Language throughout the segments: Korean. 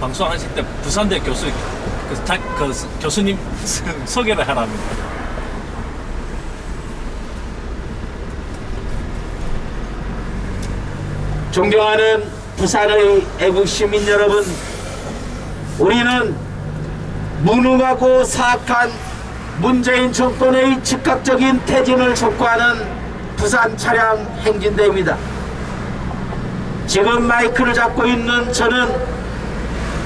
방송하실 때 부산대 교수 그, 자, 그 스- 교수님 소개를 하랍니다. 존경하는 부산의 애국 시민 여러분, 우리는 무능하고 사악한 문재인 정권의 즉각적인 퇴진을 촉구하는 부산 차량 행진대입니다. 지금 마이크를 잡고 있는 저는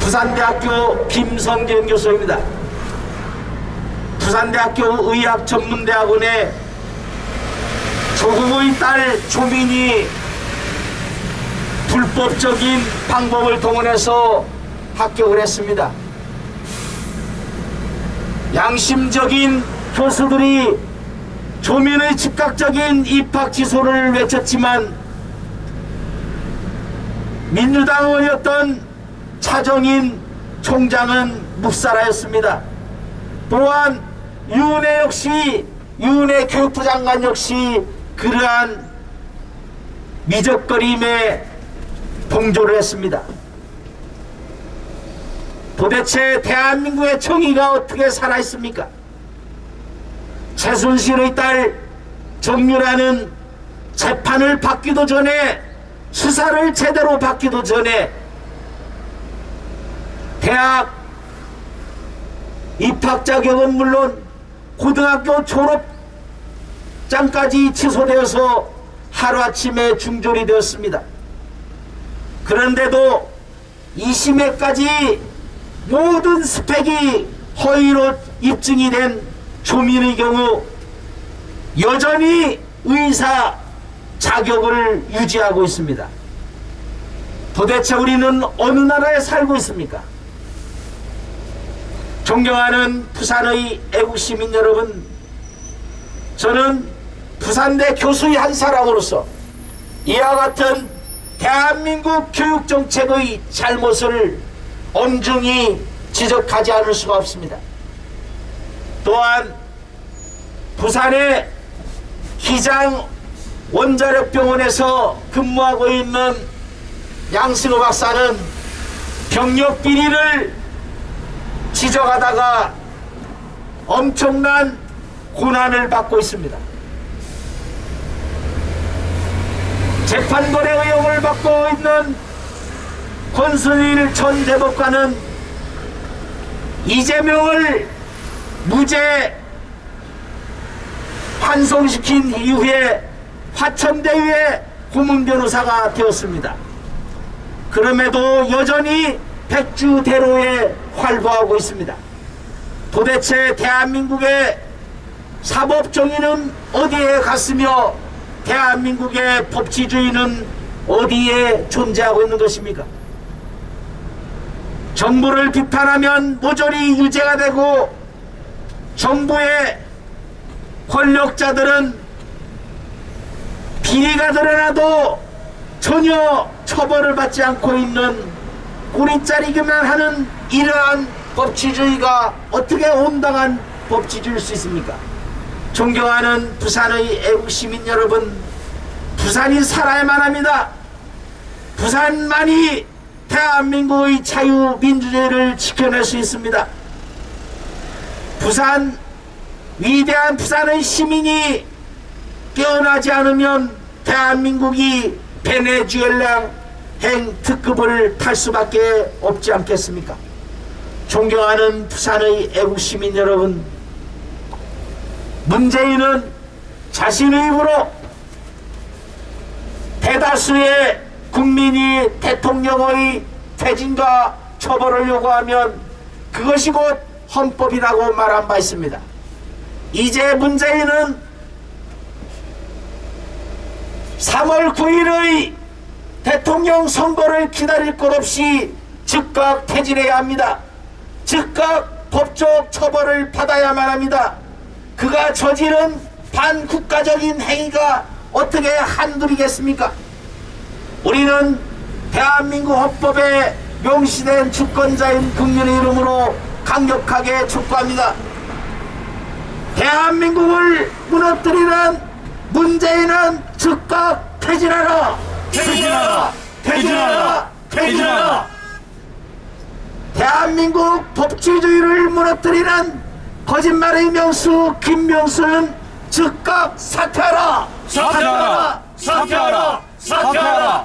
부산대학교 김성진 교수입니다. 부산대학교 의학전문대학원에 조국의 딸 조민이 불법적인 방법을 동원해서 합격을 했습니다. 양심적인 교수들이 조민의 즉각적인 입학 취소를 외쳤지만 민주당 의였던 차정인 총장은 묵살하였습니다. 또한 윤해 역시 윤해 교육부 장관 역시 그러한 미적거림에 동조를 했습니다. 도대체 대한민국의 정의가 어떻게 살아있습니까? 최순실의 딸 정유라는 재판을 받기도 전에 수사를 제대로 받기도 전에 대학 입학 자격은 물론 고등학교 졸업장까지 취소되어서 하루아침에 중졸이 되었습니다. 그런데도 2심에까지 모든 스펙이 허위로 입증이 된 조민의 경우 여전히 의사 자격을 유지하고 있습니다. 도대체 우리는 어느 나라에 살고 있습니까? 존경하는 부산의 애국 시민 여러분, 저는 부산대 교수의 한 사람으로서 이와 같은 대한민국 교육 정책의 잘못을 엄중히 지적하지 않을 수가 없습니다. 또한 부산의 기장 원자력병원에서 근무하고 있는 양승호 박사는 병력 비리를 지적하다가 엄청난 고난을 받고 있습니다. 재판권의 의혹을 받고 있는 권순일 전 대법관은 이재명을 무죄 환송시킨 이후에 화천대유의 고문 변호사가 되었습니다. 그럼에도 여전히 백주대로에 활보하고 있습니다. 도대체 대한민국의 사법정의는 어디에 갔으며 대한민국의 법치주의는 어디에 존재하고 있는 것입니까? 정부를 비판하면 모조리 유죄가 되고 정부의 권력자들은 비리가 드러나도 전혀 처벌을 받지 않고 있는 꼬리자리기만 하는 이러한 법치주의가 어떻게 온당한 법치주의일 수 있습니까? 존경하는 부산의 애국 시민 여러분, 부산이 살아야만 합니다. 부산만이 대한민국의 자유민주주의를 지켜낼 수 있습니다. 부산, 위대한 부산의 시민이 깨어나지 않으면 대한민국이 베네수엘라 행 특급을 탈 수밖에 없지 않겠습니까? 존경하는 부산의 애국 시민 여러분, 문재인은 자신의 입으로 대다수의 국민이 대통령의 퇴진과 처벌을 요구하면 그것이 곧 헌법이라고 말한 바 있습니다. 이제 문재인은 3월 9일의 대통령 선거를 기다릴 것 없이 즉각 퇴진해야 합니다. 즉각 법적 처벌을 받아야만 합니다. 그가 저지른 반국가적인 행위가 어떻게 한둘이겠습니까? 우리는 대한민국 헌법에 명시된 주권자인 국민의 이름으로 강력하게 촉구합니다. 대한민국을 무너뜨리는 문재인은 즉각 퇴진하라! 퇴진하라! 퇴진하라! 퇴진하라! 대한민국 법치주의를 무너뜨리는 거짓말의 명수 김명수는 즉각 사퇴하라 사퇴하라! 사퇴하라! 사퇴하라!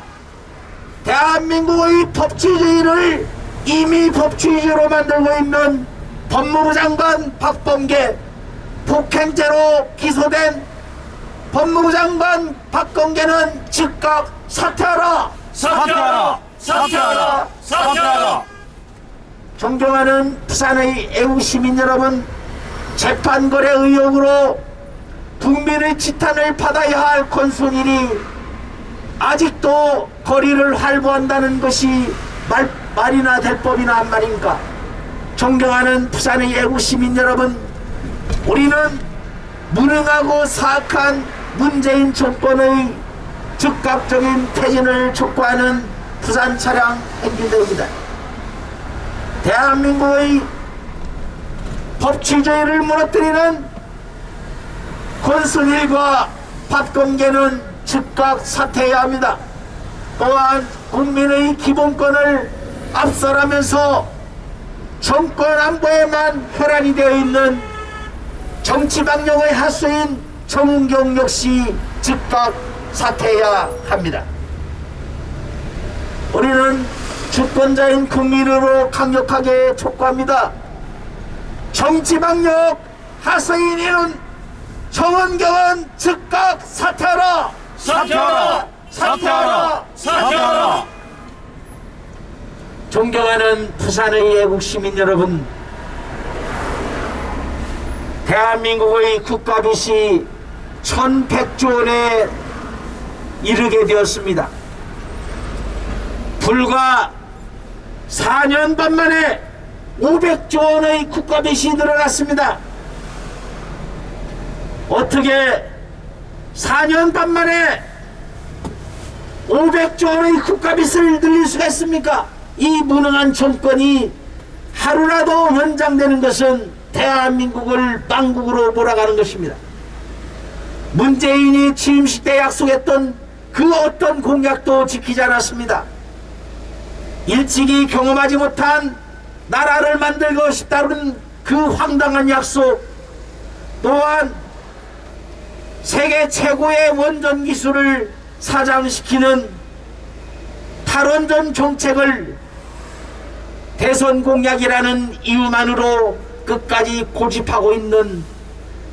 대한민국의 법치주의를 이미 법치주의로 만들고 있는 법무부 장관 박범계 폭행죄로 기소된 법무부 장관 박범계는 즉각 사퇴하라 사퇴하라! 사퇴하라! 사퇴하라! 존경하는 부산의 애국 시민 여러분 재판거래 의혹으로 국민의 지탄을 받아야 할 권순일이 아직도 거리를 활보한다는 것이 말, 말이나 될 법이나 한 말인가 존경하는 부산의 애국 시민 여러분 우리는 무능하고 사악한 문재인 정권의 즉각적인 퇴진을 촉구하는 부산 차량 행진대입니다. 대한민국의 법치주의를 무너뜨리는 권순일과 박범계는 즉각 사퇴해야 합니다. 또한 국민의 기본권을 압설하면서 정권 안보에만 혈안이 되어 있는 정치방역의 하수인 정은경 역시 즉각 사퇴해야 합니다. 우리는 주권자인 국민으로 강력하게 촉구합니다. 정치방역 하수인은 정은경은 즉각 사퇴하라! 사퇴하라! 사퇴하라! 사퇴하라! 존경하는 부산의 애국 시민 여러분, 대한민국의 국가빚이 1100조 원에 이르게 되었습니다. 불과 4년 반 만에 500조 원의 국가 빚이 늘어났습니다. 어떻게 4년 반 만에 500조 원의 국가 빚을 늘릴 수가 있습니까? 이 무능한 정권이 하루라도 연장되는 것은 대한민국을 빵국으로 몰아가는 것입니다. 문재인이 취임식 때 약속했던 그 어떤 공약도 지키지 않았습니다. 일찍이 경험하지 못한 나라를 만들고 싶다는 그 황당한 약속 또한 세계 최고의 원전 기술을 사장시키는 탈원전 정책을 대선 공약이라는 이유만으로 끝까지 고집하고 있는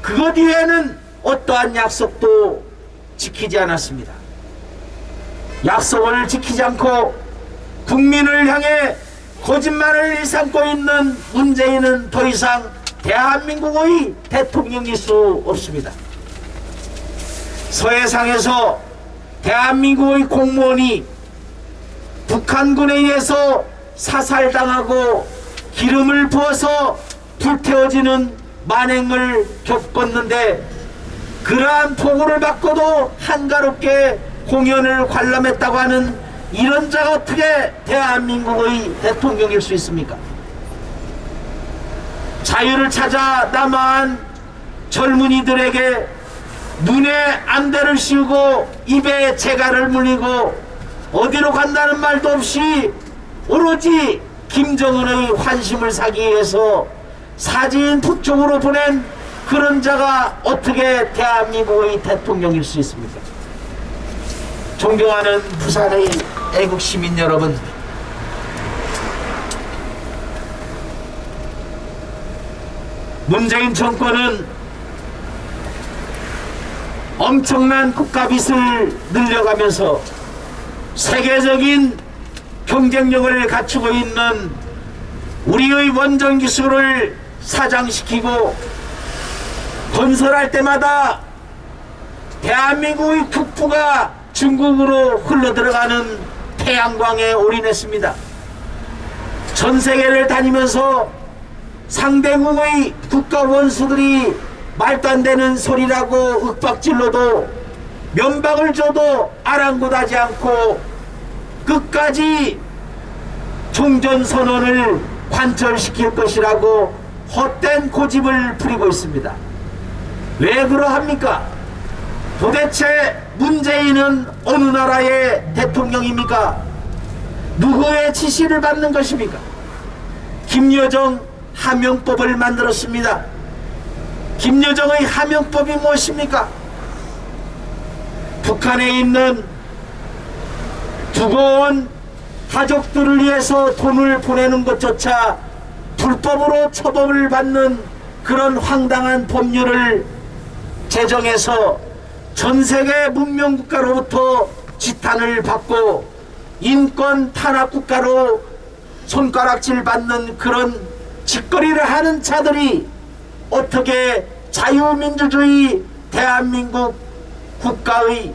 그것 이외에는 어떠한 약속도 지키지 않았습니다. 약속을 지키지 않고 국민을 향해 거짓말을 일삼고 있는 문재인은 더 이상 대한민국의 대통령일 수 없습니다. 서해상에서 대한민국의 공무원이 북한군에 의해서 사살당하고 기름을 부어서 불태워지는 만행을 겪었는데 그러한 보고를 받고도 한가롭게 공연을 관람했다고 하는 이런 자가 어떻게 대한민국의 대통령일 수 있습니까? 자유를 찾아 남한 젊은이들에게 눈에 안대를 씌우고 입에 재갈을 물리고 어디로 간다는 말도 없이 오로지 김정은의 환심을 사기 위해서 사진 북쪽으로 보낸 그런 자가 어떻게 대한민국의 대통령일 수 있습니까? 존경하는 부산의 애국 시민 여러분, 문재인 정권은 엄청난 국가빚을 늘려가면서 세계적인 경쟁력을 갖추고 있는 우리의 원전 기술을 사장시키고 건설할 때마다 대한민국의 국부가 중국으로 흘러들어가는 태양광에 올인했습니다. 전 세계를 다니면서 상대국의 국가 원수들이 말도 안 되는 소리라고 윽박질러도 면박을 줘도 아랑곳하지 않고 끝까지 종전 선언을 관철시킬 것이라고 헛된 고집을 부리고 있습니다. 왜 그러합니까? 도대체 문재인은 어느 나라의 대통령입니까? 누구의 지시를 받는 것입니까? 김여정 하명법을 만들었습니다. 김여정의 하명법이 무엇입니까? 북한에 있는 두고온 가족들을 위해서 돈을 보내는 것조차 불법으로 처벌을 받는 그런 황당한 법률을 제정해서 전 세계 문명 국가로부터 지탄을 받고 인권 탄압 국가로 손가락질 받는 그런 짓거리를 하는 자들이 어떻게 자유민주주의 대한민국 국가의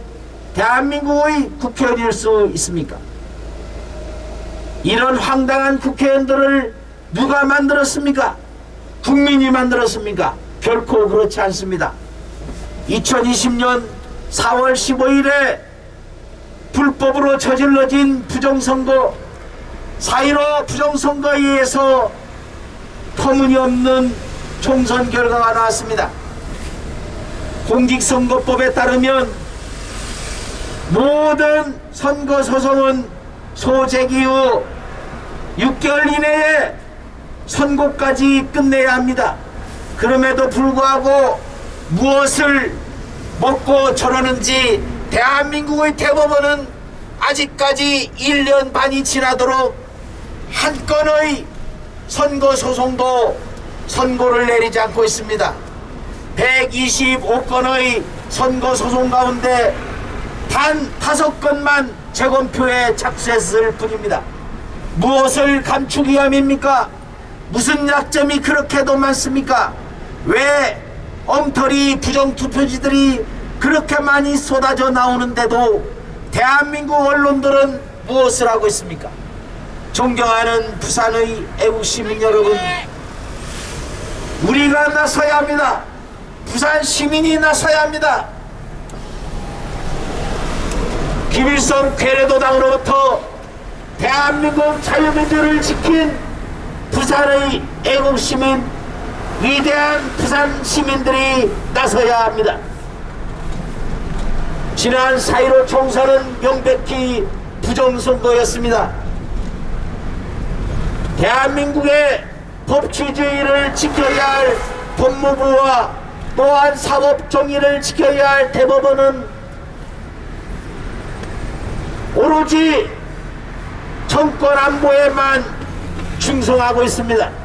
대한민국의 국회의원일 수 있습니까? 이런 황당한 국회의원들을 누가 만들었습니까? 국민이 만들었습니까? 결코 그렇지 않습니다. 2020년 4월 15일에 불법으로 저질러진 부정선거 4.15 부정선거에 의해서 터무니없는 총선 결과가 나왔습니다. 공직선거법에 따르면 모든 선거 소송은 소재기 후 6개월 이내에 선고까지 끝내야 합니다. 그럼에도 불구하고 무엇을 먹고 저러는지 대한민국의 대법원은 아직까지 1년 반이 지나도록 한 건의 선거 소송도 선고를 내리지 않고 있습니다. 125건의 선거 소송 가운데 단 다섯 건만 재검표에 착수했을 뿐입니다. 무엇을 감추기 위함입니까? 무슨 약점이 그렇게도 많습니까? 왜 엉터리 부정투표지들이 그렇게 많이 쏟아져 나오는데도 대한민국 언론들은 무엇을 하고 있습니까? 존경하는 부산의 애국 시민 여러분, 우리가 나서야 합니다. 부산 시민이 나서야 합니다. 김일성 괴뢰도당으로부터 대한민국 자유민주를 지킨 부산의 애국시민 위대한 부산 시민들이 나서야 합니다. 지난 4.15 총선은 명백히 부정선거였습니다. 대한민국의 법치주의를 지켜야 할 법무부와 또한 사법 정의를 지켜야 할 대법원은 오로지 정권 안보에만 충성하고 있습니다.